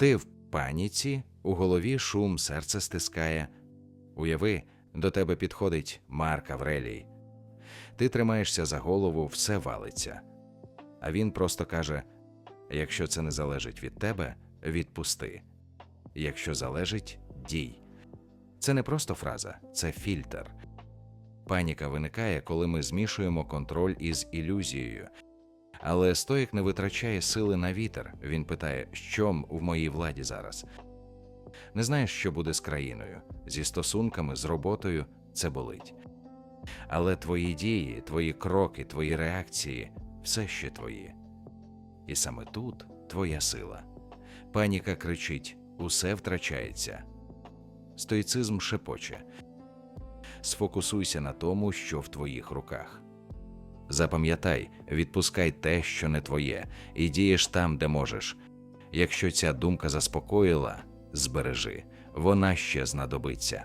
Ти в паніці, у голові шум, серце стискає. Уяви, до тебе підходить Марк Аврелій. Ти тримаєшся за голову, все валиться. А він просто каже: якщо це не залежить від тебе, відпусти. Якщо залежить, дій. Це не просто фраза, це фільтр. Паніка виникає, коли ми змішуємо контроль із ілюзією. Але стоїк не витрачає сили на вітер. Він питає, що в моїй владі зараз. Не знаєш, що буде з країною, зі стосунками, з роботою це болить. Але твої дії, твої кроки, твої реакції все ще твої. І саме тут твоя сила. Паніка кричить: усе втрачається. Стоїцизм шепоче. Сфокусуйся на тому, що в твоїх руках. Запам'ятай, відпускай те, що не твоє, і дієш там, де можеш. Якщо ця думка заспокоїла, збережи, вона ще знадобиться.